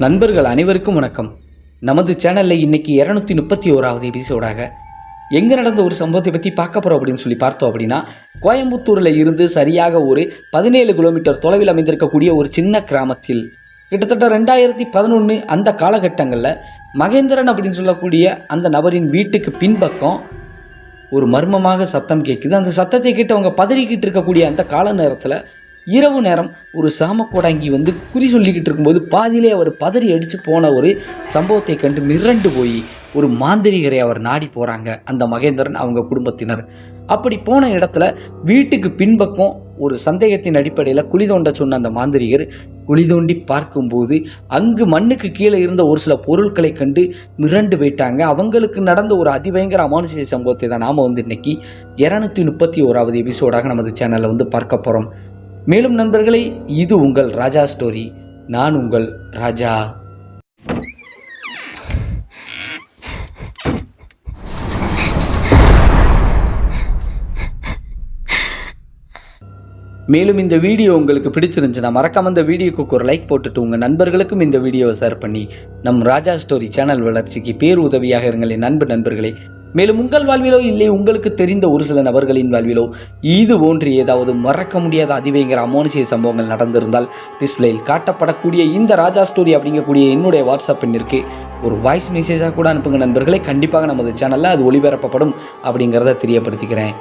நண்பர்கள் அனைவருக்கும் வணக்கம். நமது சேனலில் இன்றைக்கி இரநூத்தி முப்பத்தி ஓராவது எபிசோடாக எங்கே நடந்த ஒரு சம்பவத்தை பற்றி பார்க்க போகிறோம் அப்படின்னு சொல்லி பார்த்தோம் அப்படின்னா கோயம்புத்தூரில் இருந்து சரியாக ஒரு பதினேழு கிலோமீட்டர் தொலைவில் அமைந்திருக்கக்கூடிய ஒரு சின்ன கிராமத்தில் கிட்டத்தட்ட ரெண்டாயிரத்தி பதினொன்று அந்த காலகட்டங்களில் மகேந்திரன் அப்படின்னு சொல்லக்கூடிய அந்த நபரின் வீட்டுக்கு பின்பக்கம் ஒரு மர்மமாக சத்தம் கேட்குது அந்த சத்தத்தை கேட்டு அவங்க பதறிக்கிட்டு இருக்கக்கூடிய அந்த கால நேரத்தில் இரவு நேரம் ஒரு சாமக்கோடாங்கி வந்து குறி சொல்லிக்கிட்டு இருக்கும்போது பாதியிலே அவர் பதறி அடித்து போன ஒரு சம்பவத்தை கண்டு மிரண்டு போய் ஒரு மாந்திரிகரை அவர் நாடி போகிறாங்க அந்த மகேந்திரன் அவங்க குடும்பத்தினர். அப்படி போன இடத்துல வீட்டுக்கு பின்பக்கம் ஒரு சந்தேகத்தின் அடிப்படையில் குழி தோண்ட சொன்ன அந்த மாந்திரிகர் குழி தோண்டி பார்க்கும்போது அங்கு மண்ணுக்கு கீழே இருந்த ஒரு சில பொருட்களை கண்டு மிரண்டு போயிட்டாங்க. அவங்களுக்கு நடந்த ஒரு அதிபயங்கர அமானுஷிய சம்பவத்தை தான் நாம் வந்து இன்னைக்கு இரநூத்தி முப்பத்தி ஓராவது எபிசோடாக நமது சேனலில் வந்து பார்க்க போகிறோம் மேலும் நண்பர்களே இது உங்கள் ராஜா ஸ்டோரி. நான் உங்கள் ராஜா. மேலும் இந்த வீடியோ உங்களுக்கு பிடிச்சிருந்துச்சுன்னா மறக்காம இந்த வீடியோக்கு ஒரு லைக் போட்டுட்டு உங்கள் நண்பர்களுக்கும் இந்த வீடியோவை ஷேர் பண்ணி நம் ராஜா ஸ்டோரி சேனல் வளர்ச்சிக்கு பேர் உதவியாக இருங்கள் என் அன்பு நண்பர்களே. மேலும் உங்கள் வாழ்விலோ இல்லை உங்களுக்கு தெரிந்த ஒரு சில நபர்களின் வாழ்விலோ இது போன்று ஏதாவது மறக்க முடியாத அதிவேங்கிற அமோனிசிய சம்பவங்கள் நடந்திருந்தால் டிஸ்பிளேயில் காட்டப்படக்கூடிய இந்த ராஜா ஸ்டோரி அப்படிங்கக்கூடிய என்னுடைய வாட்ஸ்அப் எண்ணிற்கு ஒரு வாய்ஸ் மெசேஜாக கூட அனுப்புங்க நண்பர்களே. கண்டிப்பாக நமது சேனலில் அது ஒளிபரப்பப்படும் அப்படிங்கிறத தெரியப்படுத்திக்கிறேன்.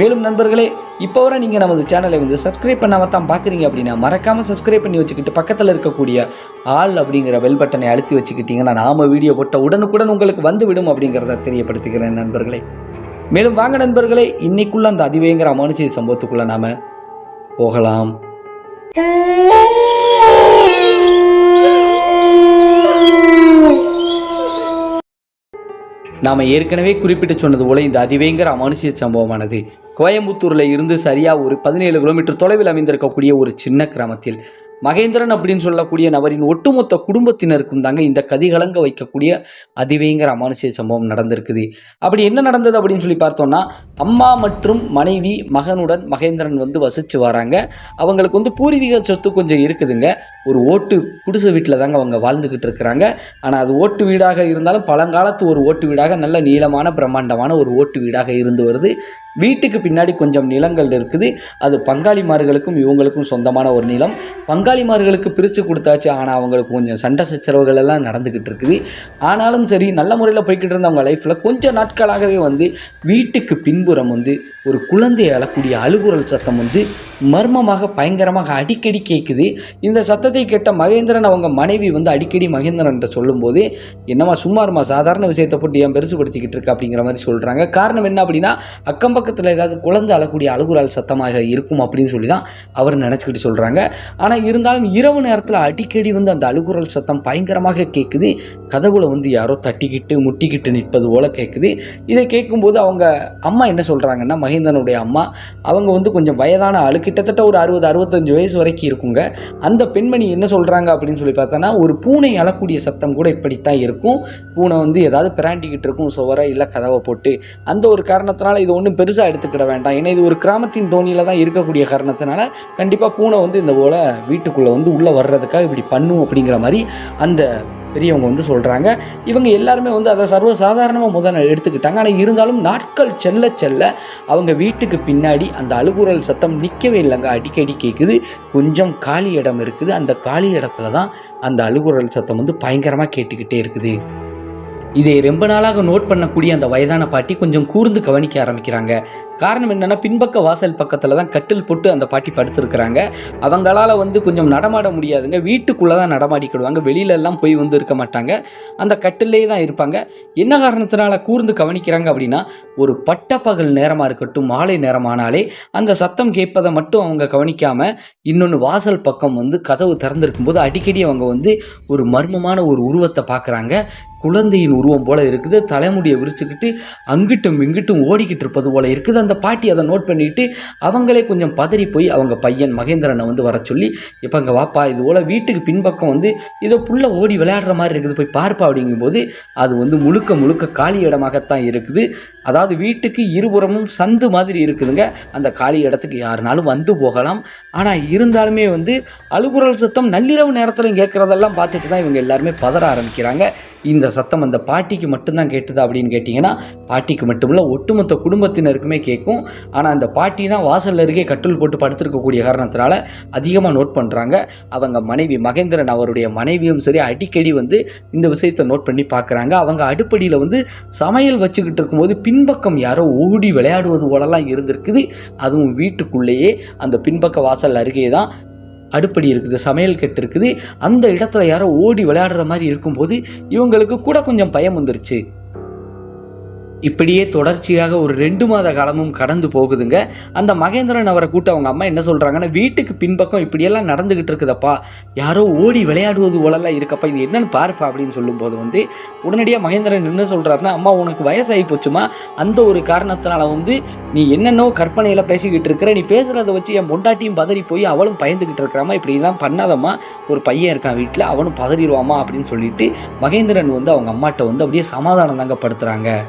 மேலும் நண்பர்களே இப்போ வரை நீங்கள் நமது சேனலை வந்து சப்ஸ்கிரைப் பண்ணாம தான் பார்க்குறீங்க அப்படின்னா மறக்காமல் சப்ஸ்கிரைப் பண்ணி வச்சுக்கிட்டு பக்கத்தில் இருக்கக்கூடிய ஆள் அப்படிங்கிற பெல் பட்டனை அழுத்தி வச்சுக்கிட்டிங்கன்னா நாம் வீடியோ போட்ட உடனுக்குடன் உங்களுக்கு வந்துவிடும் அப்படிங்கிறத தெரியப்படுத்துகிறேன் நண்பர்களே. மேலும் வாங்க நண்பர்களே இன்னைக்குள்ள அந்த அதிவேங்கிற அமானுஷிய சம்பவத்துக்குள்ள நாம போகலாம். நாம் ஏற்கனவே குறிப்பிட்டு சொன்னது போல இந்த அதிவேங்கர அமானுஷிய சம்பவமானது. கோயம்புத்தூரில் இருந்து சரியாக ஒரு பதினேழு கிலோமீட்டர் தொலைவில் அமைந்திருக்கக்கூடிய ஒரு சின்ன கிராமத்தில் மகேந்திரன் அப்படின்னு சொல்லக்கூடிய நபரின் ஒட்டுமொத்த குடும்பத்தினருக்கும் தாங்க இந்த கதிகலங்க வைக்கக்கூடிய அதிவேங்கிற அமானுஷ சம்பவம் நடந்திருக்குது. அப்படி என்ன நடந்தது அப்படின்னு சொல்லி பார்த்தோம்னா அம்மா மற்றும் மனைவி மகனுடன் மகேந்திரன் வந்து வசித்து வராங்க. அவங்களுக்கு வந்து பூர்வீக சொத்து கொஞ்சம் இருக்குதுங்க. ஒரு ஓட்டு குடிசை வீட்டில் தாங்க அவங்க வாழ்ந்துக்கிட்டு இருக்கிறாங்க. ஆனால் அது ஓட்டு வீடாக இருந்தாலும் பழங்காலத்து ஒரு ஓட்டு வீடாக நல்ல நீளமான பிரம்மாண்டமான ஒரு ஓட்டு வீடாக இருந்து வருது. வீட்டுக்கு பின்னாடி கொஞ்சம் நிலங்கள் இருக்குது. அது பங்காளிமார்களுக்கும் இவங்களுக்கும் சொந்தமான ஒரு நிலம். பங்காளிமார்களுக்கு பிரித்து கொடுத்தாச்சு. ஆனால் அவங்களுக்கு கொஞ்சம் சண்டை சச்சரவுகள் எல்லாம் நடந்துக்கிட்டு இருக்குது. ஆனாலும் சரி நல்ல முறையில் போய்கிட்டு இருந்த அவங்க லைஃப்பில் கொஞ்சம் நாட்களாகவே வந்து வீட்டுக்கு பின்புறம் வந்து ஒரு குழந்தை அழக்கூடிய அழுகுரல் சத்தம் வந்து மர்மமாக பயங்கரமாக அடிக்கடி கேட்குது இந்த சத்தத்தை கேட்ட மகேந்திரன் அவங்க மனைவி வந்து அடிக்கடி மகேந்திரன்ட்ட சொல்லும்போது என்னம்மா சும்மாருமா சாதாரண விஷயத்தை போட்டு ஏன் பெருசுபடுத்திக்கிட்டு இருக்கு? அப்படிங்கிற மாதிரி சொல்கிறாங்க காரணம் என்ன அப்படின்னா அக்கம் பக்கத்தில் ஏதாவது குழந்தை அழக்கூடிய அழுகுரல் சத்தமாக இருக்கும் அப்படின்னு சொல்லி தான் அவர் நினச்சிக்கிட்டு சொல்கிறாங்க ஆனால் இருந்தாலும் இரவு நேரத்தில் அடிக்கடி வந்து அந்த அழுகுரல் சத்தம் பயங்கரமாக கேட்குது கதவுல வந்து யாரோ தட்டிக்கிட்டு முட்டிக்கிட்டு நிற்பது போல் கேட்குது இதை கேட்கும்போது அவங்க அம்மா என்ன சொல்கிறாங்கன்னா மகேந்திரனுடைய அம்மா அவங்க வந்து கொஞ்சம் வயதான ஆள். கிட்டத்தட்ட ஒரு அறுபது அறுபத்தஞ்சு வயசு வரைக்கும் இருக்குங்க. அந்த பெண்மணி என்ன சொல்கிறாங்க அப்படின்னு சொல்லி பார்த்தோன்னா ஒரு பூனை அழக்கூடிய சத்தம் கூட இப்படித்தான் இருக்கும். பூனை வந்து ஏதாவது பிராண்டிக்கிட்டு இருக்கும் சுவரை இல்லை கதவை போட்டு. அந்த ஒரு காரணத்தினால இது ஒன்றும் பெருசாக எடுத்துக்கிட வேண்டாம். ஏன்னா இது ஒரு கிராமத்தின் தோணியில் தான் இருக்கக்கூடிய காரணத்தினால கண்டிப்பாக பூனை வந்து இந்த போல் வீட்டு வீட்டுக்குள்ளே வந்து உள்ளே வர்றதுக்காக இப்படி பண்ணும் அப்படிங்கிற மாதிரி அந்த பெரியவங்க வந்து சொல்கிறாங்க இவங்க எல்லாருமே வந்து அதை சர்வ சாதாரணமாக எடுத்துக்கிட்டாங்க. ஆனால் இருந்தாலும் நாட்கள் செல்ல செல்ல அவங்க வீட்டுக்கு பின்னாடி அந்த அழுகுறல் சத்தம் நிற்கவே இல்லைங்க. அடிக்கடி கேட்குது கொஞ்சம் காலி இடம் இருக்குது. அந்த காலி இடத்துல தான் அந்த அழுகுறல் சத்தம் வந்து பயங்கரமாக கேட்டுக்கிட்டே இருக்குது. இதை ரொம்ப நாளாக நோட் பண்ணக்கூடிய அந்த வயதான பாட்டி கொஞ்சம் கூர்ந்து கவனிக்க ஆரம்பிக்கிறாங்க. காரணம் என்னென்னா பின்பக்க வாசல் பக்கத்தில் தான் கட்டில் போட்டு அந்த பாட்டி படுத்துருக்குறாங்க. அவங்களால் வந்து கொஞ்சம் நடமாட முடியாதுங்க. வீட்டுக்குள்ளே தான் நடமாடிக்கிடுவாங்க வெளியிலெல்லாம் போய் வந்து இருக்க மாட்டாங்க. அந்த கட்டிலே தான் இருப்பாங்க. என்ன காரணத்தினால கூர்ந்து கவனிக்கிறாங்க அப்படின்னா ஒரு பட்டப்பகல் நேரமாக இருக்கட்டும் மாலை நேரமானாலே அந்த சத்தம் கேட்பதை மட்டும் அவங்க கவனிக்காமல் இன்னொன்று வாசல் பக்கம் வந்து கதவு திறந்திருக்கும் போது அடிக்கடி அவங்க வந்து ஒரு மர்மமான ஒரு உருவத்தை பார்க்குறாங்க. குழந்தையின் உருவம் போல இருக்குது. தலைமுடியை விரிச்சுக்கிட்டு அங்கிட்டும் இங்கிட்டும் ஓடிக்கிட்டு இருப்பது போல இருக்குது. அந்த பாட்டி அதை நோட் பண்ணிட்டு அவங்களே கொஞ்சம் பதறி போய் அவங்க பையன் மகேந்திரனை வந்து வர சொல்லி இப்போ அங்கே வாப்பா இது போல் வீட்டுக்கு பின்பக்கம் வந்து ஏதோ புள்ள ஓடி விளையாடுற மாதிரி இருக்குது. போய் பார்ப்பா. அப்படிங்கும்போது அது வந்து முழுக்க முழுக்க காலி இடமாகத்தான் இருக்குது. அதாவது வீட்டுக்கு இருபுறமும் சந்து மாதிரி இருக்குதுங்க. அந்த காலி இடத்துக்கு யாருனாலும் வந்து போகலாம். ஆனால் இருந்தாலுமே வந்து அழுகுரல் சத்தம் நள்ளிரவு நேரத்தில் கேட்குறதெல்லாம் பார்த்துட்டு தான் இவங்க எல்லாருமே பதற ஆரம்பிக்கிறாங்க. இந்த சத்தம் அந்த பாட்டிக்கு மட்டும்தான் கேட்டுதா அப்படின்னு கேட்டிங்கன்னா பாட்டிக்கு மட்டுமில்ல ஒட்டுமொத்த குடும்பத்தினருக்குமே கேட்கும். ஆனால் அந்த பாட்டி தான் வாசலில் அருகே கட்டுல் போட்டு படுத்திருக்கக்கூடிய காரணத்தினால அதிகமாக நோட் பண்ணுறாங்க அவங்க மனைவி மகேந்திரன் அவருடைய மனைவியும் சரி அடிக்கடி வந்து இந்த விஷயத்தை நோட் பண்ணி பார்க்குறாங்க அவங்க அடுப்படியில் வந்து சமையல் வச்சுக்கிட்டு இருக்கும்போது பின்பக்கம் யாரோ ஓடி விளையாடுவது போலலாம் இருந்திருக்குது. அதுவும் வீட்டுக்குள்ளேயே அந்த பின்பக்க வாசல் அருகே தான் அடுப்படி இருக்குது சமையல் கட்டு இருக்குது. அந்த இடத்துல யாரோ ஓடி விளையாடுற மாதிரி இருக்கும்போது இவங்களுக்கு கூட கொஞ்சம் பயம் வந்துருச்சு. இப்படியே தொடர்ச்சியாக ஒரு ரெண்டு மாத காலமும் கடந்து போகுதுங்க. அந்த மகேந்திரன் அவரை கூட்ட அவங்க அம்மா என்ன சொல்கிறாங்கன்னா வீட்டுக்கு பின்பக்கம் இப்படியெல்லாம் நடந்துக்கிட்டு இருக்குதப்பா. யாரோ ஓடி விளையாடுவது போலெல்லாம் இருக்கப்பா. இது என்னன்னு பாருப்பா அப்படின்னு சொல்லும்போது வந்து உடனடியாக மகேந்திரன் என்ன சொல்கிறாருன்னா அம்மா உனக்கு வயசாகி போச்சுமா? அந்த ஒரு காரணத்தினால வந்து நீ என்னென்னோ கற்பனையில் பேசிக்கிட்டு இருக்கிற நீ பேசுகிறத வச்சு என் பொண்டாட்டியும் பதறி போய் அவளும் பயந்துக்கிட்டு இருக்கிறாமா? இப்படிலாம் பண்ணாதம்மா. ஒரு பையன் இருக்கான் வீட்டில் அவனும் பதறிடுவாமா? அப்படின்னு சொல்லிட்டு மகேந்திரன் வந்து அவங்க அம்மாட்ட வந்து அப்படியே சமாதானம் தாங்க படுத்துகிறாங்க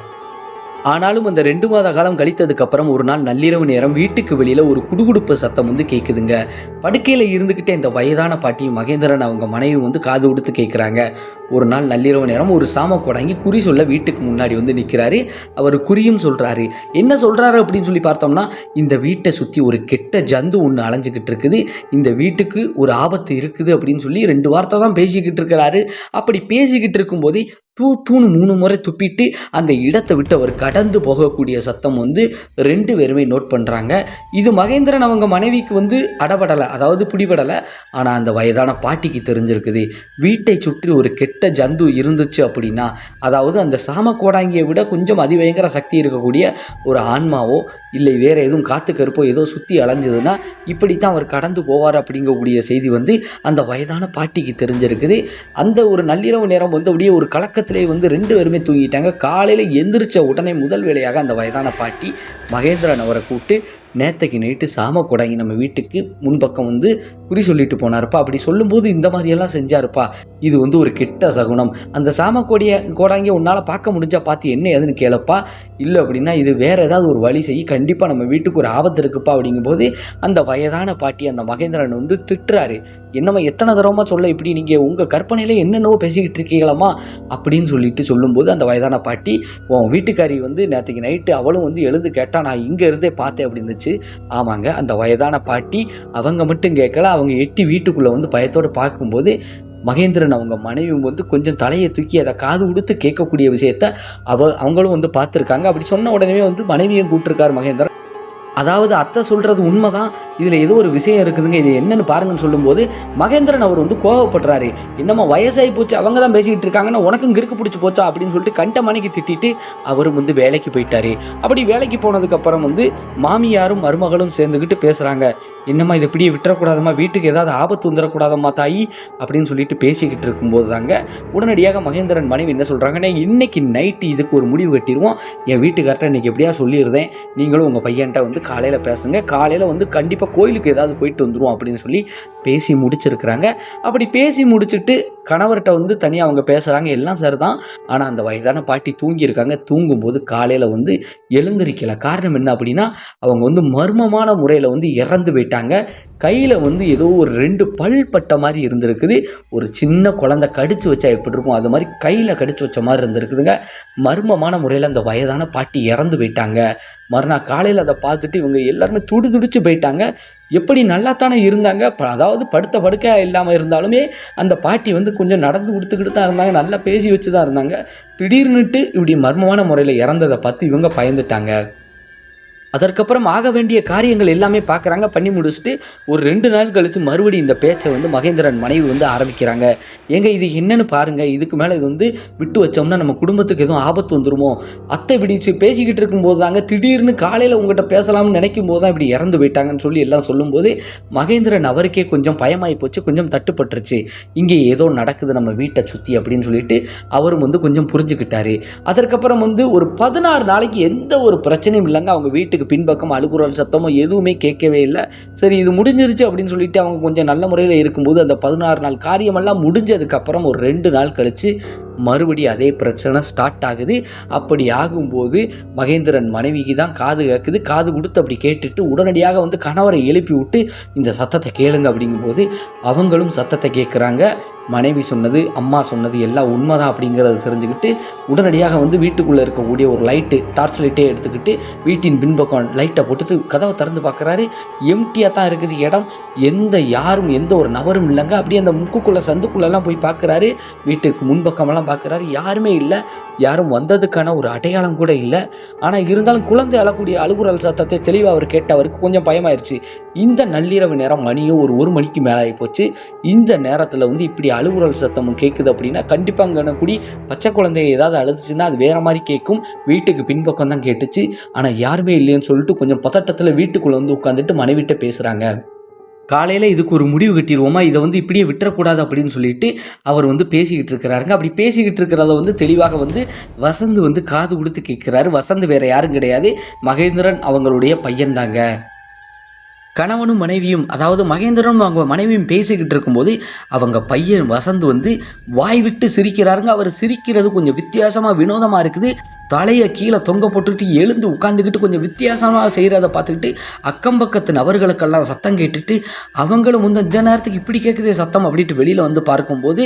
ஆனாலும் அந்த ரெண்டு மாத காலம் கழித்ததுக்கு அப்புறம் ஒரு நாள் நள்ளிரவு நேரம் வீட்டுக்கு வெளியில ஒரு குடுகுடுப்பு சத்தம் வந்து கேட்குதுங்க படுக்கையில இருந்துகிட்டே இந்த வயதான பாட்டி மகேந்திரன் அவங்க மனைவி வந்து காது கொடுத்து கேட்குறாங்க ஒரு நாள் நள்ளிரவு நேரம் ஒரு சாம கொடாங்கி குறி சொல்ல வீட்டுக்கு முன்னாடி வந்து நிற்கிறாரு அவர் குறியும் சொல்றாரு. என்ன சொல்றாரு? அப்படின்னு சொல்லி பார்த்தோம்னா இந்த வீட்டை சுற்றி ஒரு கெட்ட ஜந்து ஒன்று அலைஞ்சிக்கிட்டு இருக்குது. இந்த வீட்டுக்கு ஒரு ஆபத்து இருக்குது. அப்படின்னு சொல்லி ரெண்டு வார்த்தை தான் பேசிக்கிட்டு இருக்கிறாரு. அப்படி பேசிக்கிட்டு இருக்கும்போதே தூ தூணு மூணு முறை துப்பிட்டு அந்த இடத்தை விட்டு அவர் கடந்து போகக்கூடிய சத்தம் வந்து ரெண்டு பேருமே நோட் பண்ணுறாங்க இது மகேந்திரன் அவங்க மனைவிக்கு வந்து அடபடலை அதாவது பிடிபடலை. ஆனால் அந்த வயதான பாட்டிக்கு தெரிஞ்சிருக்குது. வீட்டை சுற்றி ஒரு கெட்ட ஜந்து இருந்துச்சு அப்படின்னா அதாவது அந்த சாம கோடாங்கியை விட கொஞ்சம் அதிபயங்கர சக்தி இருக்கக்கூடிய ஒரு ஆன்மாவோ இல்லை வேறு எதுவும் காற்று கருப்போ ஏதோ சுற்றி அலைஞ்சதுன்னா இப்படித்தான் அவர் கடந்து போவார் அப்படிங்கக்கூடிய செய்தி வந்து அந்த வயதான பாட்டிக்கு தெரிஞ்சிருக்குது. அந்த ஒரு நள்ளிரவு நேரம் வந்து அப்படியே ஒரு கலக்கத்திலே வந்து ரெண்டு பேருமே தூங்கிட்டாங்க. காலையில் எந்திரிச்ச உடனே முதல் வேலையாக அந்த வயதான பாட்டி மகேந்திரன் அவரை கூப்பிட்டு நேத்தைக்கு நைட்டு சாம கொடாங்கி நம்ம வீட்டுக்கு முன்பக்கம் வந்து குறி சொல்லிட்டு போனாருப்பா. அப்படி சொல்லும்போது இந்த மாதிரியெல்லாம் செஞ்சாருப்பா. இது வந்து ஒரு கெட்ட சகுனம். அந்த சாம கொடிய கோடாங்கிய உன்னால் பார்க்க முடிஞ்சா பார்த்து என்ன ஏதுன்னு கேளப்பா. இல்லை அப்படின்னா இது வேற ஏதாவது ஒரு வழி செய்ய கண்டிப்பாக நம்ம வீட்டுக்கு ஒரு ஆபத்து இருக்குப்பா அப்படிங்கும்போது அந்த வயதான பாட்டி அந்த மகேந்திரன் வந்து திட்டுறாரு. என்னம்மா எத்தனை தரமாக சொல்ல இப்படி நீங்கள் உங்கள் கற்பனையில் என்னென்னவோ பேசிக்கிட்டு இருக்கீங்களாம்மா அப்படின்னு சொல்லிட்டு சொல்லும்போது அந்த வயதான பாட்டி உன் வீட்டுக்காரி வந்து நேற்றுக்கு நைட்டு அவளும் வந்து எழுந்து கேட்டா நான் இங்கே இருந்தே பார்த்தேன் அப்படின்னு இருந்துச்சு. ஆமாங்க அந்த வயதான பாட்டி அவங்க மட்டும் கேட்கல. அவங்க எட்டி வீட்டுக்குள்ளே வந்து பயத்தோடு பார்க்கும்போது மகேந்திரன் அவங்க மனைவியும் வந்து கொஞ்சம் தலையை தூக்கி அதை காது கொடுத்து கேட்கக்கூடிய விஷயத்த அவ அவங்களும் வந்து பார்த்துருக்காங்க. அப்படி சொன்ன உடனே வந்து மனைவியும் கூப்பிட்டுருக்காரு மகேந்திரன். அதாவது அத்தை சொல்கிறது உண்மைதான். இதில் ஏதோ ஒரு விஷயம் இருக்குதுங்க. இது என்னன்னு பாருங்கன்னு சொல்லும்போது மகேந்திரன் அவர் வந்து கோவப்படுறாரு. என்னம்மா வயசாகி போச்சு அவங்க தான் பேசிக்கிட்டு இருக்காங்கன்னா உனக்கும் கிறுக்கு பிடிச்சி போச்சா அப்படின்னு சொல்லிட்டு கண்ட மணிக்கு திட்டிட்டு அவரும் வந்து வேலைக்கு போயிட்டாரு. அப்படி வேலைக்கு போனதுக்கப்புறம் வந்து மாமியாரும் மருமகளும் சேர்ந்துக்கிட்டு பேசுகிறாங்க என்னம்மா இதை இப்படியே விட்டுறக்கூடாதம்மா வீட்டுக்கு ஏதாவது ஆபத்து வந்துடக்கூடாதம்மா தாயி? அப்படின்னு சொல்லிட்டு பேசிக்கிட்டு இருக்கும்போது தாங்க உடனடியாக மகேந்திரன் மனைவி என்ன சொல்கிறாங்கன்னா இன்னைக்கு நைட்டு இதுக்கு ஒரு முடிவு கட்டிடுவோம் என் வீட்டுக்கார்ட்ட இன்னைக்கு எப்படியா சொல்லியிருந்தேன். நீங்களும் உங்கள் பையன்கிட்ட வந்து காலையில் பேசுங்க. காலையில் வந்து கண்டிப்பாக கோயிலுக்கு ஏதாவது போயிட்டு வந்துருவோம் அப்படின்னு சொல்லி பேசி முடிச்சிருக்கிறாங்க. அப்படி பேசி முடிச்சுட்டு கணவர்கிட்ட வந்து தனியாக அவங்க பேசுகிறாங்க எல்லாம் சரிதான். ஆனால் அந்த வயதான பாட்டி தூங்கியிருக்காங்க. தூங்கும்போது காலையில் வந்து எழுந்திருக்கலை. காரணம் என்ன அப்படின்னா அவங்க வந்து மர்மமான முறையில் வந்து இறந்து போயிட்டாங்க. கையில் வந்து ஏதோ ஒரு ரெண்டு பல் பட்ட மாதிரி இருந்திருக்குது. ஒரு சின்ன குழந்தை கடிச்சு வச்சா எப்படி இருக்கும்? அது மாதிரி கையில் கடிச்சு வச்ச மாதிரி இருந்திருக்குதுங்க. மர்மமான முறையில் அந்த வயதான பாட்டி இறந்து போயிட்டாங்க. மறுநாள் காலையில் அதை பார்த்துட்டு இவங்க எல்லாருமே துடி துடிச்சு போயிட்டாங்க. எப்படி நல்லா தானே இருந்தாங்க? ப- அதாவது படுத்த படுக்க இல்லாமல் இருந்தாலுமே அந்த பாட்டி வந்து கொஞ்சம் நடந்து கொடுத்துக்கிட்டு தான் இருந்தாங்க. நல்லா பேசி வச்சு தான் இருந்தாங்க. திடீர்னுட்டு இப்படி மர்மமான முறையில் இறந்ததை பார்த்து இவங்க பயந்துட்டாங்க. அதற்கப்புறம் ஆக வேண்டிய காரியங்கள் எல்லாமே பார்க்குறாங்க. பண்ணி முடிச்சுட்டு ஒரு ரெண்டு நாள் கழித்து மறுபடியும் இந்த பேச்சை வந்து மகேந்திரன் மனைவி வந்து ஆரம்பிக்கிறாங்க. ஏங்க இது என்னன்னு பாருங்கள் இதுக்கு மேலே இது வந்து விட்டு வச்சோம்னா நம்ம குடும்பத்துக்கு எதுவும் ஆபத்து வந்துருமோ? அத்தை பிடிச்சு பேசிக்கிட்டு இருக்கும்போது தாங்க திடீர்னு காலையில் உங்ககிட்ட பேசலாம்னு நினைக்கும் போது தான் இப்படி இறந்து போயிட்டாங்கன்னு சொல்லி எல்லாம் சொல்லும்போது மகேந்திரன் அவருக்கே கொஞ்சம் பயமாகி போச்சு கொஞ்சம் தட்டுப்பட்டுருச்சு. இங்கே ஏதோ நடக்குது நம்ம வீட்டை சுற்றி அப்படின்னு சொல்லிட்டு அவரும் வந்து கொஞ்சம் புரிஞ்சுக்கிட்டாரு. அதற்கப்புறம் வந்து ஒரு பதினாறு நாளைக்கு எந்த ஒரு பிரச்சனையும் இல்லைங்க. அவங்க வீட்டுக்கு பின்பக்கம் அழுகுறல் சத்தமோ எதுவுமே கேட்கவே இல்லை. சரி இது முடிஞ்சிருச்சு அப்படின்னு சொல்லிட்டு அவங்க கொஞ்சம் நல்ல முறையில் இருக்கும்போது அந்த பதினாறு நாள் காரியமெல்லாம் முடிஞ்சதுக்கப்புறம் ஒரு ரெண்டு நாள் கழித்து மறுபடியும் அதே பிரச்சனை ஸ்டார்ட் ஆகுது. அப்படி ஆகும்போது மகேந்திரன் மனைவிக்கு தான் காது கேட்குது காது கொடுத்து அப்படி கேட்டுட்டு உடனடியாக வந்து கணவரை எழுப்பி விட்டு இந்த சத்தத்தை கேளுங்க அப்படிங்கும்போது அவங்களும் சத்தத்தை கேட்குறாங்க மனைவி சொன்னது அம்மா சொன்னது எல்லாம் உண்மைதான் அப்படிங்கிறத தெரிஞ்சுக்கிட்டு உடனடியாக வந்து வீட்டுக்குள்ளே இருக்கக்கூடிய ஒரு லைட்டு டார்ச் லைட்டே எடுத்துக்கிட்டு வீட்டின் பின்பக்கம் லைட்டை போட்டுட்டு கதவை திறந்து பார்க்குறாரு எம்டியாக தான் இருக்குது இடம். எந்த யாரும் எந்த ஒரு நபரும் இல்லைங்க. அப்படியே அந்த முக்குக்குள்ளே சந்துக்குள்ளெல்லாம் போய் பார்க்குறாரு வீட்டுக்கு முன்பக்கமெல்லாம் பார்க்குறாரு. யாருமே இல்லை. யாரும் வந்ததுக்கான ஒரு அடையாளம் கூட இல்லை. ஆனால் இருந்தாலும் குழந்தை அழக்கூடிய அழுகுரல் சத்தத்தை தெளிவாக அவர் கேட்டவருக்கு கொஞ்சம் பயமாயிருச்சு. இந்த நள்ளிரவு நேரம் மணியும் ஒரு ஒரு மணிக்கு மேலே ஆகி போச்சு. இந்த நேரத்தில் வந்து இப்படி அழுகுரல் சத்தமும் கேட்குது அப்படின்னா கண்டிப்பாக அங்கே கூடி பச்சை குழந்தை ஏதாவது அழுதுச்சுன்னா அது வேறு மாதிரி கேட்கும் வீட்டுக்கு பின்பக்கம் தான் கேட்டுச்சு. ஆனால் யாருமே இல்லைன்னு சொல்லிட்டு கொஞ்சம் பதட்டத்தில் வீட்டுக்குள்ளே வந்து உட்காந்துட்டு மனைவிட்ட பேசுகிறாங்க காலையில் இதுக்கு ஒரு முடிவு கட்டிடுவோமா? இதை வந்து இப்படியே விட்டுறக்கூடாது அப்படின்னு சொல்லிட்டு அவர் வந்து பேசிக்கிட்டு இருக்கிறாருங்க. அப்படி பேசிக்கிட்டு இருக்கிறத வந்து தெளிவாக வந்து வசந்த் வந்து காது கொடுத்து கேட்குறாரு. வசந்த் வேறு யாரும் கிடையாது. மகேந்திரன் அவங்களுடைய பையன்தாங்க. கணவனும் மனைவியும் அதாவது மகேந்திரனும் அவங்க மனைவியும் பேசிக்கிட்டு இருக்கும்போது அவங்க பையன் வசந்த் வந்து வாய் விட்டு சிரிக்கிறாருங்க. அவர் சிரிக்கிறது கொஞ்சம் வித்தியாசமாக வினோதமாக இருக்குது. தலையை கீழே தொங்க போட்டுக்கிட்டு எழுந்து உட்காந்துக்கிட்டு கொஞ்சம் வித்தியாசமாக செய்கிறத பார்த்துக்கிட்டு அக்கம் பக்கத்து நபர்களுக்கெல்லாம் சத்தம் கேட்டுட்டு அவங்களும் வந்து இந்த நேரத்துக்கு இப்படி கேட்குதே சத்தம் அப்படின்ட்டு வெளியில் வந்து பார்க்கும்போது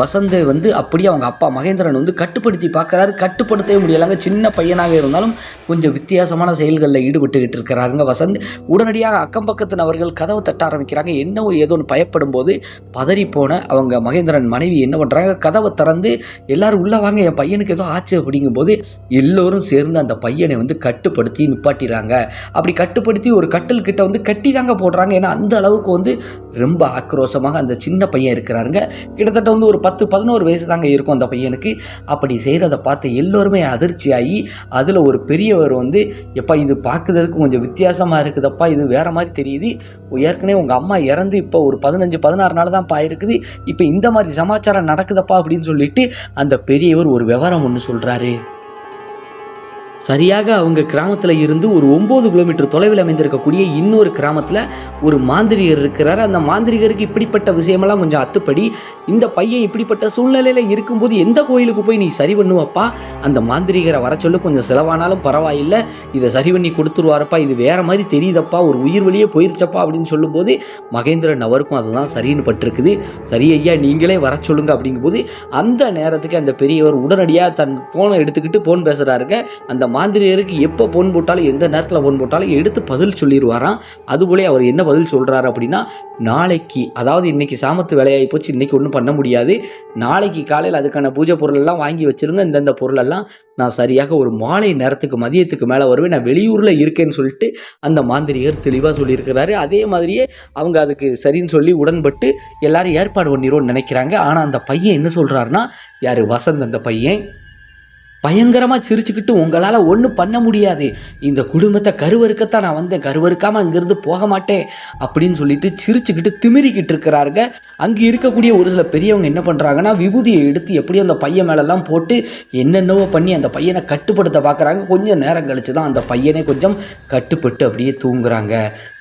வசந்தை வந்து அப்படியே அவங்க அப்பா மகேந்திரன் வந்து கட்டுப்படுத்தி பார்க்குறாரு. கட்டுப்படுத்தவே முடியலைங்க. சின்ன பையனாக இருந்தாலும் கொஞ்சம் வித்தியாசமான செயல்களில் ஈடுபட்டுக்கிட்டு இருக்கிறாருங்க வசந்த். உடனடியாக அக்கம் பக்கத்து நபர்கள் கதவை தட்ட ஆரம்பிக்கிறாங்க. என்னவோ ஏதோன்னு பயப்படும் போது பதறிப்போன அவங்க மகேந்திரன் மனைவி என்ன பண்ணுறாங்க கதவை திறந்து எல்லோரும் உள்ளே வாங்க என் பையனுக்கு ஏதோ ஆச்சு அப்படிங்கும்போது எல்லோரும் சேர்ந்து அந்த பையனை வந்து கட்டுப்படுத்தி நிப்பாட்டிடுறாங்க. அப்படி கட்டுப்படுத்தி ஒரு கட்டில் கிட்ட வந்து கட்டி தாங்க போடுறாங்க. ஏன்னா அந்த அளவுக்கு வந்து ரொம்ப ஆக்ரோஷமாக அந்த சின்ன பையன் இருக்கிறாருங்க. கிட்டத்தட்ட வந்து ஒரு பத்து பதினோரு வயசு தாங்க இருக்கும் அந்த பையனுக்கு. அப்படி செய்கிறத பார்த்து எல்லோருமே அதிர்ச்சியாகி அதில் ஒரு பெரியவர் வந்து எப்பா இது பார்க்குறதுக்கு கொஞ்சம் வித்தியாசமாக இருக்குதப்பா இது வேற மாதிரி தெரியுது. ஏற்கனவே உங்கள் அம்மா இறந்து இப்போ ஒரு பதினஞ்சு பதினாறு நாள் தான் இருக்குது. இப்போ இந்த மாதிரி சமாச்சாரம் நடக்குதப்பா? அப்படின்னு சொல்லிட்டு அந்த பெரியவர் ஒரு விவரம் ஒன்று சொல்கிறாரு சரியாக அவங்க கிராமத்தில் இருந்து ஒரு ஒம்பது கிலோமீட்டர் தொலைவில் அமைந்திருக்கக்கூடிய இன்னொரு கிராமத்தில் ஒரு மாந்திரிகர் இருக்கிறார். அந்த மாந்திரிகருக்கு இப்படிப்பட்ட விஷயமெல்லாம் கொஞ்சம் அத்துப்படி இந்த பையன் இப்படிப்பட்ட சூழ்நிலையில் இருக்கும்போது எந்த கோயிலுக்கு போய் நீ சரி பண்ணுவப்பா? அந்த மாந்திரிகரை வர சொல்ல கொஞ்சம் செலவானாலும் பரவாயில்லை இதை சரி பண்ணி கொடுத்துருவாரப்பா இது வேற மாதிரி தெரியுதப்பா ஒரு உயிர் வழியே போயிருச்சப்பா அப்படின்னு சொல்லும்போது மகேந்திரன் அவருக்கும் அதுதான் சரின்னு பட்டிருக்குது. சரி ஐயா நீங்களே வர சொல்லுங்க அப்படிங்கும்போது அந்த நேரத்துக்கு அந்த பெரியவர் உடனடியாக தன் ஃபோனை எடுத்துக்கிட்டு ஃபோன் பேசுகிறாருங்க அந்த மாந்திரியருக்கு எப்போ பொன் போட்டாலும் எந்த நேரத்தில் பொன் போட்டாலும் எடுத்து பதில் சொல்லிடுவாராம். அதுபோலே அவர் என்ன பதில் சொல்கிறாரு அப்படின்னா நாளைக்கு அதாவது இன்னைக்கு சாமத்து வேலையாகி போச்சு இன்றைக்கி ஒன்றும் பண்ண முடியாது. நாளைக்கு காலையில் அதுக்கான பூஜை பொருள் எல்லாம் வாங்கி வச்சிருங்க இந்தந்த பொருளெல்லாம் நான் சரியாக ஒரு மாலை நேரத்துக்கு மதியத்துக்கு மேலே வருவேன் நான் வெளியூரில் இருக்கேன்னு சொல்லிட்டு அந்த மாந்திரிகர் தெளிவாக சொல்லியிருக்கிறாரு. அதே மாதிரியே அவங்க அதுக்கு சரின்னு சொல்லி உடன்பட்டு எல்லாரும் ஏற்பாடு பண்ணிடுவோம்னு நினைக்கிறாங்க. ஆனால் அந்த பையன் என்ன சொல்கிறாருன்னா யார் வசந்த் அந்த பையன்? பயங்கரமாக சிரிச்சுக்கிட்டு உங்களால் ஒன்றும் பண்ண முடியாது. இந்த குடும்பத்தை கருவறுக்கத்தான் நான் வந்தேன். கருவறுக்காமல் அங்கேருந்து போக மாட்டேன் அப்படின்னு சொல்லிட்டு சிரிச்சுக்கிட்டு திமிரிக்கிட்டு இருக்கிறாருங்க. அங்கே இருக்கக்கூடிய ஒரு சில பெரியவங்க என்ன பண்ணுறாங்கன்னா விபூதியை எடுத்து எப்படியும் அந்த பையன் மேலெல்லாம் போட்டு என்னென்னவோ பண்ணி அந்த பையனை கட்டுப்படுத்த பார்க்குறாங்க கொஞ்சம் நேரம் கழிச்சு தான் அந்த பையனே கொஞ்சம் கட்டுப்பட்டு அப்படியே தூங்குறாங்க.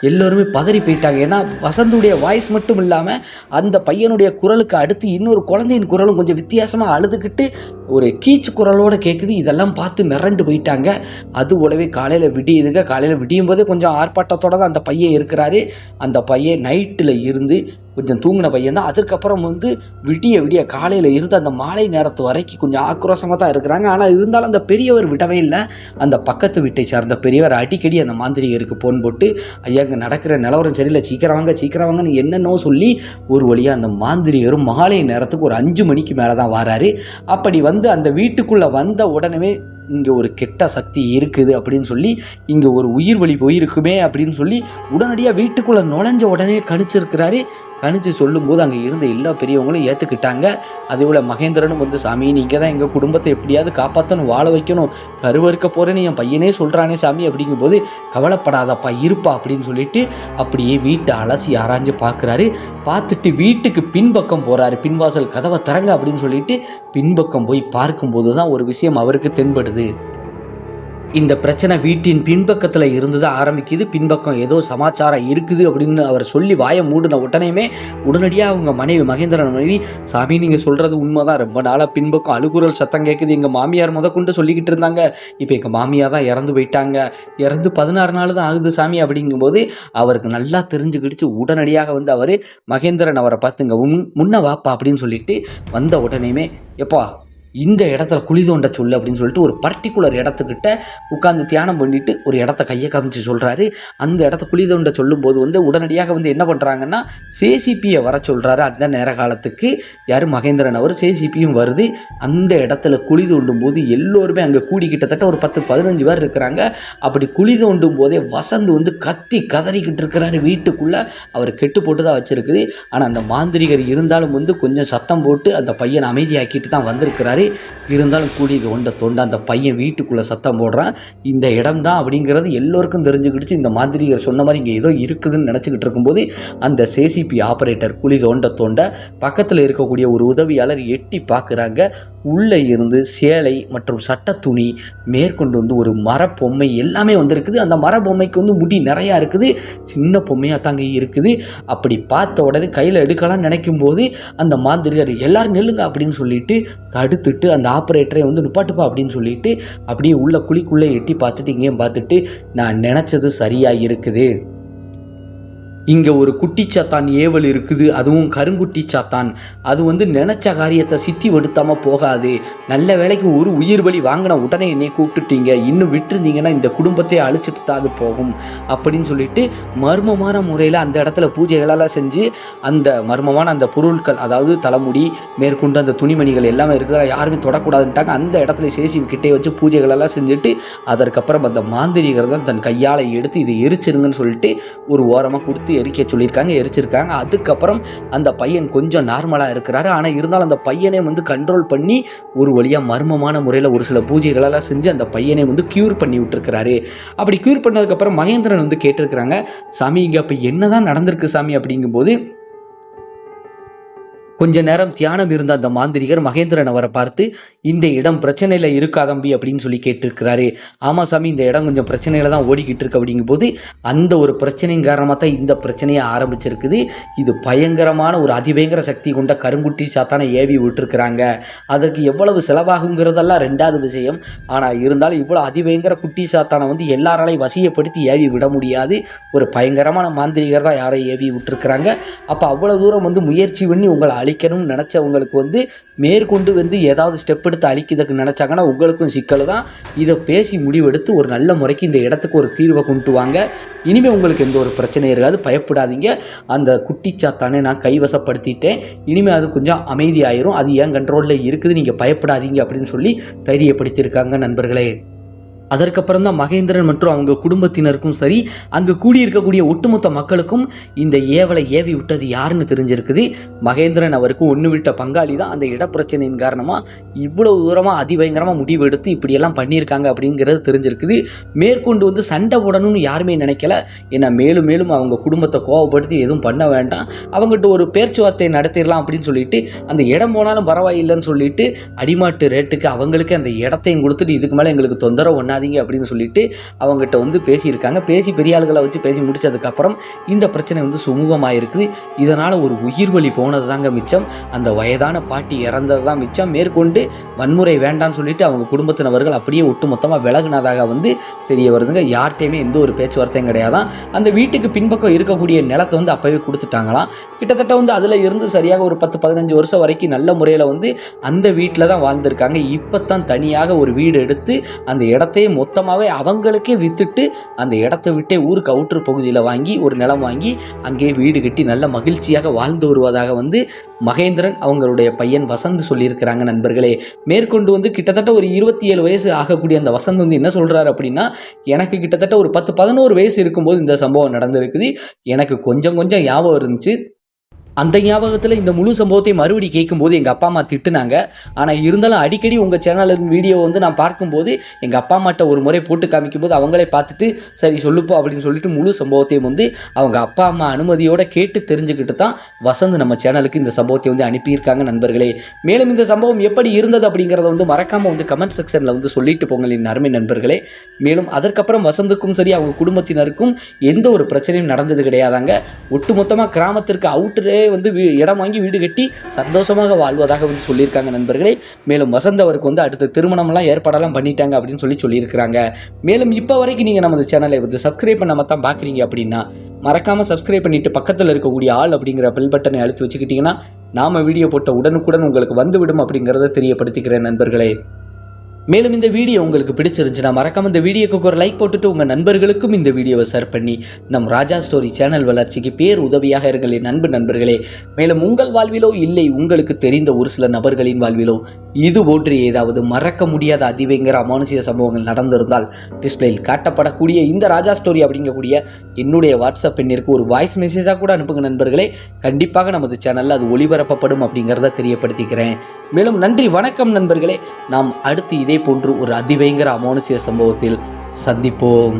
எல்லோருமே பதறி போயிட்டாங்க. ஏன்னா வசந்துடைய வாய்ஸ் மட்டும் இல்லாமல் அந்த பையனுடைய குரலுக்கு அடுத்து இன்னொரு குழந்தையின் குரலும் கொஞ்சம் வித்தியாசமாக அழுதுகிட்டு ஒரு கீச்சு குரலோட கேட்குது இதெல்லாம் பார்த்து மிரண்டு போயிட்டாங்க. அது போலவே காலையில் விடியுதுங்க. காலையில் விடியும் போதே கொஞ்சம் ஆர்ப்பாட்டத்தோட தான் அந்த பையன் இருக்கிறாரு. அந்த பையன் நைட்டில் இருந்து கொஞ்சம் தூங்கின பையன் தான். அதுக்கப்புறம் வந்து விடிய விடிய காலையில் இருந்து அந்த மாலை நேரத்து வரைக்கும் கொஞ்சம் ஆக்ரோஷமாக தான் இருக்கிறாங்க. ஆனால் இருந்தாலும் அந்த பெரியவர் விடவே இல்லை. அந்த பக்கத்து வீட்டை சார்ந்த பெரியவர் அடிக்கடி அந்த மாந்திரிகருக்கு ஃபோன் போட்டு ஐயா இங்கே நடக்கிற நிலவரம் சரியில்லை. சீக்கிரம் வாங்க சீக்கிரம் வாங்கன்னு என்னென்னோ சொல்லி ஒரு வழியாக அந்த மாந்திரிகரும் மாலை நேரத்துக்கு ஒரு அஞ்சு மணிக்கு மேலே தான் வராரு. அப்படி வந்து அந்த வீட்டுக்குள்ளே வந்த உடனே இங்கே ஒரு கெட்ட சக்தி இருக்குது அப்படின்னு சொல்லி இங்கே ஒரு உயிர் வழி போயிருக்குமே அப்படின்னு சொல்லி உடனடியாக வீட்டுக்குள்ளே நுழைஞ்ச உடனே கணிச்சிருக்கிறாரு. கணிச்சு சொல்லும்போது அங்கே இருந்த எல்லா பெரியவங்களும் ஏற்றுக்கிட்டாங்க அதேபோல் மகேந்திரனும் வந்து சாமி நீங்கள் தான் எங்கள் குடும்பத்தை எப்படியாவது காப்பாற்றணும் வாழ வைக்கணும். கருவறுக்க போகிறேன்னு என் பையனே சொல்கிறானே சாமி அப்படிங்கும்போது கவலைப்படாதப்பா இருப்பா அப்படின்னு சொல்லிட்டு அப்படியே வீட்டை அலசி ஆராய்ஞ்சு பார்க்குறாரு பார்த்துட்டு வீட்டுக்கு பின்பக்கம் போகிறாரு பின்வாசல் கதவை திறங்க அப்படின்னு சொல்லிட்டு பின்பக்கம் போய் பார்க்கும்போது தான் ஒரு விஷயம் அவருக்கு தென்படுது. இந்த பிரச்சனை வீட்டின் பின்பக்கத்தில் இருந்து தான் ஆரம்பிக்குது. பின்பக்கம் ஏதோ சமாச்சாரம் இருக்குது அப்படின்னு அவர் சொல்லி வாயை மூடின உடனேயுமே உடனடியாக அவங்க மனைவி மகேந்திரன் மனைவி சாமி நீங்கள் சொல்கிறது உண்மைதான். ரொம்ப நாளாக பின்பக்கம் அழுகுரல் சத்தம் கேட்குது எங்கள் மாமியார் முதற்கொண்டு சொல்லிக்கிட்டு இருந்தாங்க. இப்போ எங்கள் மாமியார் தான் இறந்து போயிட்டாங்க. இறந்து பதினாறு நாள் தான் ஆகுது சாமி. அப்படிங்கும்போது அவருக்கு நல்லா தெரிஞ்சுக்கிடுச்சு. உடனடியாக வந்து அவர் மகேந்திரன் அவரை பார்த்துங்க. உன் முன்ன வாப்பா அப்படின்னு சொல்லிட்டு வந்த உடனேயுமே எப்பா இந்த இடத்துல குழி தோண்ட சொல்லு அப்படின்னு சொல்லிட்டு ஒரு பர்டிகுலர் இடத்துக்கிட்ட உட்காந்து தியானம் பண்ணிட்டு ஒரு இடத்த கையை காமிச்சு சொல்கிறாரு அந்த இடத்த குழி தோண்ட சொல்லும்போது வந்து உடனடியாக வந்து என்ன பண்ணுறாங்கன்னா சேசிபியை வர சொல்கிறாரு அந்த நேர காலத்துக்கு யார்? மகேந்திரன் அவர். சேசிபியும் வருது. அந்த இடத்துல குழி தோண்டும் போது எல்லோருமே அங்கே கூடி கிட்டத்தட்ட ஒரு பத்து பதினஞ்சு பேர் இருக்கிறாங்க. அப்படி குழி தோண்டும் போதே வசந்த் வந்து கத்தி கதறிக்கிட்டு இருக்கிறாரு வீட்டுக்குள்ளே. அவர் கெட்டு போட்டு தான் வச்சுருக்குது. ஆனால் அந்த மாந்திரிகர் இருந்தாலும் வந்து கொஞ்சம் சத்தம் போட்டு அந்த பையனை அமைதியாக்கிட்டு தான் வந்திருக்கிறாரு. இருந்தாலும் கூடி தொண்ட தொண்டை அந்த பையன் வீட்டுக்குள்ளே சத்தம் போடுறான். இந்த இடம் தான் அப்படிங்கிறது எல்லோருக்கும் தெரிஞ்சுக்கிடுச்சு. இந்த மாந்திரிகர் சொன்ன மாதிரி இங்கே ஏதோ இருக்குதுன்னு நினச்சிக்கிட்டு இருக்கும்போது அந்த சேசிபி ஆப்ரேட்டர் குழி தோண்ட தோண்ட பக்கத்தில் இருக்கக்கூடிய ஒரு உதவியாளர் எட்டி பார்க்குறாங்க உள்ளே இருந்து சேலை மற்றும் சட்ட துணி மேற்கொண்டு வந்து ஒரு மரப்பொம்மை எல்லாமே வந்திருக்குது. அந்த மரப்பொம்மைக்கு வந்து முடி நிறையா இருக்குது. சின்ன பொம்மையாக தாங்க இருக்குது. அப்படி பார்த்த உடனே கையில் எடுக்கலாம்னு நினைக்கும் போது அந்த மாந்திரிகர் எல்லோரும் நெல்லுங்க அப்படின்னு சொல்லிட்டு தடுத்து தடுத்துட்டு அந்த ஆப்ரேட்டரை வந்து நிப்பாட்டுப்பா அப்படின்னு சொல்லிட்டு அப்படியே உள்ள குழிக்குள்ளே எட்டி பார்த்துட்டு இங்கேயும் பார்த்துட்டு நான் நினச்சது சரியாக இருக்குது. இங்கே ஒரு குட்டி சாத்தான் ஏவல் இருக்குது. அதுவும் கருங்குட்டி சாத்தான். அது வந்து நினச்ச காரியத்தை சித்தி வெடுத்தாமல் போகாது. நல்ல வேலைக்கு ஒரு உயிர் பலி வாங்கின உடனே என்னை கூப்பிட்டுட்டீங்க. இன்னும் விட்டுருந்தீங்கன்னா இந்த குடும்பத்தை அழிச்சிட்டு தான் அது போகும். அப்படின்னு சொல்லிட்டு மர்மமான முறையில் அந்த இடத்துல பூஜைகளெல்லாம் செஞ்சு அந்த மர்மமான அந்த பொருட்கள் அதாவது தலைமுடி மேற்கொண்டு அந்த துணிமணிகள் எல்லாமே இருக்கிறதா யாருமே தொடக்கூடாதுன்ட்டாங்க. அந்த இடத்துல சேசி கிட்டே வச்சு பூஜைகளெல்லாம் செஞ்சுட்டு அதற்கப்புறம் அந்த மாந்திரிகர் தான் தன் கையால் எடுத்து இதை எரிச்சிருங்கன்னு சொல்லிட்டு ஒரு ஓரமாக கொடுத்து எரிக்க சொல்லியிருக்காங்க எரிச்சிருக்காங்க. அதுக்கப்புறம் அந்த பையன் கொஞ்சம் நார்மலாக இருக்கிறாரு. ஆனால் இருந்தாலும் அந்த பையனை வந்து கண்ட்ரோல் பண்ணி ஒரு வழியாக மர்மமான முறையில் ஒரு சில பூஜைகளெல்லாம் செஞ்சு அந்த பையனை வந்து க்யூர் பண்ணி விட்டுருக்கிறாரு. அப்படி க்யூர் பண்ணதுக்கப்புறம் மகேந்திரன் வந்து கேட்டிருக்கிறாங்க சாமி இங்கே அப்போ என்ன தான் நடந்திருக்கு சாமி? அப்படிங்கும்போது கொஞ்ச நேரம் தியானம் இருந்த அந்த மாந்திரிகர் மகேந்திரன் அவரை பார்த்து இந்த இடம் பிரச்சனையில் இருக்கா தம்பி அப்படின்னு சொல்லி கேட்டிருக்கிறாரு. ஆமாம் சாமி இந்த இடம் கொஞ்சம் பிரச்சனையில் தான் ஓடிக்கிட்டு இருக்கு அப்படிங்கும்போது அந்த ஒரு பிரச்சனையின் காரணமாக தான் இந்த பிரச்சனையை ஆரம்பிச்சிருக்குது. இது பயங்கரமான ஒரு அதிபயங்கர சக்தி கொண்ட கருங்குட்டி சாத்தான ஏவி விட்டுருக்குறாங்க. அதற்கு எவ்வளவு செலவாகுங்கிறதெல்லாம் ரெண்டாவது விஷயம். ஆனால் இருந்தாலும் இவ்வளோ அதிபயங்கர குட்டி சாத்தானை வந்து எல்லாராலையும் வசியப்படுத்தி ஏவி விட முடியாது. ஒரு பயங்கரமான மாந்திரிகர் தான் யாரை ஏவி விட்டுருக்குறாங்க. அப்போ அவ்வளோ தூரம் வந்து முயற்சி பண்ணி உங்களை அழிக்கணும்னு நினச்சவங்களுக்கு வந்து மேற்கொண்டு வந்து ஏதாவது ஸ்டெப் எடுத்து அழிக்கிறதுக்கு நினச்சாங்கன்னா உங்களுக்கும் சிக்கல் தான். இதை பேசி முடிவெடுத்து ஒரு நல்ல முறைக்கு இந்த இடத்துக்கு ஒரு தீர்வை கொண்டு வாங்க. இனிமேல் உங்களுக்கு எந்த ஒரு பிரச்சனையும் இருக்காது. பயப்படாதீங்க. அந்த குட்டிச்சாத்தானே நான் கைவசப்படுத்திட்டேன். இனிமேல் அது கொஞ்சம் அமைதியாயிரும். அது ஏன் கண்ட்ரோலில் இருக்குது? நீங்கள் பயப்படாதீங்க அப்படின்னு சொல்லி தைரியப்படுத்தியிருக்காங்க நண்பர்களே. அதற்கப்புறம் தான் மகேந்திரன் மற்றும் அவங்க குடும்பத்தினருக்கும் சரி அங்கே கூடியிருக்கக்கூடிய ஒட்டுமொத்த மக்களுக்கும் இந்த ஏவலை ஏவி விட்டது யாருன்னு தெரிஞ்சிருக்குது. மகேந்திரன் அவருக்கு ஒன்று விட்ட பங்காளி தான் அந்த இடப்பிரச்சனையின் காரணமாக இவ்வளவு தூரமாக அதிபயங்கரமாக முடிவு எடுத்து இப்படியெல்லாம் பண்ணியிருக்காங்க அப்படிங்கிறது தெரிஞ்சிருக்குது. மேற்கொண்டு வந்து சண்டை போடணும்னு யாருமே நினைக்கல. ஏன்னா மேலும் மேலும் அவங்க குடும்பத்தை கோவப்படுத்தி எதுவும் பண்ண வேண்டாம். அவங்ககிட்ட ஒரு பேச்சுவார்த்தை நடத்திடலாம் அப்படின்னு சொல்லிட்டு அந்த இடம் போனாலும் பரவாயில்லைன்னு சொல்லிட்டு அடிமாட்டு ரேட்டுக்கு அவங்களுக்கு அந்த இடத்தையும் கொடுத்துட்டு இதுக்கு மேலே எங்களுக்கு தொந்தரவு ஒன்றாது பண்ணாதீங்க அப்படின்னு சொல்லிட்டு அவங்ககிட்ட வந்து பேசியிருக்காங்க. பேசி பெரிய ஆளுகளை வச்சு பேசி முடித்ததுக்கப்புறம் இந்த பிரச்சனை வந்து சுமூகமாக இருக்குது இதனால் ஒரு உயிர் வழி போனது தாங்க மிச்சம். அந்த வயதான பாட்டி இறந்தது தான் மிச்சம். மேற்கொண்டு வன்முறை வேண்டாம்னு சொல்லிட்டு அவங்க குடும்பத்தினவர்கள் அப்படியே ஒட்டுமொத்தமாக விலகுனதாக வந்து தெரிய வருதுங்க. யார்கிட்டையுமே எந்த ஒரு பேச்சுவார்த்தையும் கிடையாதான். அந்த வீட்டுக்கு பின்பக்கம் இருக்கக்கூடிய நிலத்தை வந்து அப்போவே கொடுத்துட்டாங்களாம். கிட்டத்தட்ட வந்து அதில் இருந்து சரியாக ஒரு பத்து பதினஞ்சு வருஷம் வரைக்கும் நல்ல முறையில் வந்து அந்த வீட்டில் தான் வாழ்ந்திருக்காங்க. இப்போ தான் தனியாக ஒரு வீடு எடுத்து அந்த இடத்தையே மொத்தமாகவே அவங்களுக்கே விற்றுட்டு அந்த இடத்த விட்டே ஊருக்கு அவுட்ரு பகுதியில் வாங்கி ஒரு நிலம் வாங்கி அங்கேயே வீடு கட்டி நல்ல மகிழ்ச்சியாக வாழ்ந்து வருவதாக வந்து மகேந்திரன் அவங்களுடைய பையன் வசந்த் சொல்லியிருக்கிறாங்க நண்பர்களே. மேற்கொண்டு வந்து கிட்டத்தட்ட ஒரு இருபத்தி ஏழு வயசு ஆகக்கூடிய அந்த வசந்த் வந்து என்ன சொல்கிறாரு அப்படின்னா எனக்கு கிட்டத்தட்ட ஒரு பத்து பதினோரு வயசு இருக்கும்போது இந்த சம்பவம் நடந்திருக்குது. எனக்கு கொஞ்சம் கொஞ்சம் ஞாபகம் இருந்துச்சு. அந்த ஞாபகத்தில் இந்த முழு சம்பவத்தை மறுபடி கேட்கும்போது எங்கள் அப்பா அம்மா திட்டுனாங்க. ஆனால் இருந்தாலும் அடிக்கடி உங்கள் சேனலின் வீடியோ வந்து நான் பார்க்கும்போது எங்கள் அப்பா அம்மாட்ட ஒரு முறை போட்டு காமிக்கும்போது அவங்களே பார்த்துட்டு சரி சொல்லுப்பா அப்படின்னு சொல்லிட்டு முழு சம்பவத்தையும் வந்து அவங்க அப்பா அம்மா அனுமதியோடு கேட்டு தெரிஞ்சுக்கிட்டு தான் வசந்த் நம்ம சேனலுக்கு இந்த சம்பவத்தை வந்து அனுப்பியிருக்காங்க நண்பர்களே. மேலும் இந்த சம்பவம் எப்படி இருந்தது அப்படிங்கிறத வந்து மறக்காமல் வந்து கமெண்ட் செக்ஷனில் வந்து சொல்லிட்டு போங்கள் அருமை நண்பர்களே. மேலும் அதற்கப்புறம் வசந்துக்கும் சரி அவங்க குடும்பத்தினருக்கும் எந்த ஒரு பிரச்சனையும் நடந்தது கிடையாதாங்க. ஒட்டுமொத்தமாக கிராமத்திற்கு அவுட்டரே வந்து வீ- இடம் வாங்கி வீடு கட்டி சந்தோஷமாக வாழ்வதாக வந்து சொல்லியிருக்காங்க நண்பர்களே. மேலும் வசந்த் அவருக்கு வந்து அடுத்த திருமணம்லாம் ஏற்பாடெல்லாம் பண்ணிட்டாங்க அப்படின்னு சொல்லி சொல்லியிருக்கிறாங்க. மேலும் இப்போ வரைக்கும் நீங்கள் நமது சேனலை வந்து சப்ஸ்கிரைப் பண்ணாமல் தான் பார்க்குறீங்க அப்படின்னா மறக்காமல் சப்ஸ்கிரைப் பண்ணிட்டு பக்கத்தில் இருக்கக்கூடிய ஆள் அப்படிங்கிற பெல் பட்டனை அழுத்தி வச்சுக்கிட்டிங்கன்னா நாம வீடியோ போட்ட உடனுக்குடன் உங்களுக்கு வந்துவிடும் அப்படிங்கிறத தெரியப்படுத்திக்கிறேன் நண்பர்களே. மேலும் இந்த வீடியோ உங்களுக்கு பிடிச்சிருந்துச்சுன்னா மறக்காம இந்த வீடியோக்கு ஒரு லைக் போட்டுட்டு உங்கள் நண்பர்களுக்கும் இந்த வீடியோவை ஷேர் பண்ணி நம் ராஜா ஸ்டோரி சேனல் வளர்ச்சிக்கு பேர் உதவியாக இருங்கள் நண்பு அன்பு நண்பர்களே. மேலும் உங்கள் வாழ்விலோ இல்லை உங்களுக்கு தெரிந்த ஒரு சில நபர்களின் வாழ்விலோ இது போன்று ஏதாவது மறக்க முடியாத அதிவேங்கிற அமானுஷிய சம்பவங்கள் நடந்திருந்தால் டிஸ்பிளேயில் காட்டப்படக்கூடிய இந்த ராஜா ஸ்டோரி அப்படிங்கக்கூடிய என்னுடைய வாட்ஸ்அப் எண்ணிற்கு ஒரு வாய்ஸ் மெசேஜாக கூட அனுப்புங்க நண்பர்களே. கண்டிப்பாக நமது சேனலில் அது ஒளிபரப்பப்படும் அப்படிங்கிறத தெரியப்படுத்திக்கிறேன். மேலும் நன்றி வணக்கம் நண்பர்களே. நாம் அடுத்து இதே போன்று ஒரு அதிபயங்கர அமானுஷிய சம்பவத்தில் சந்திப்போம்.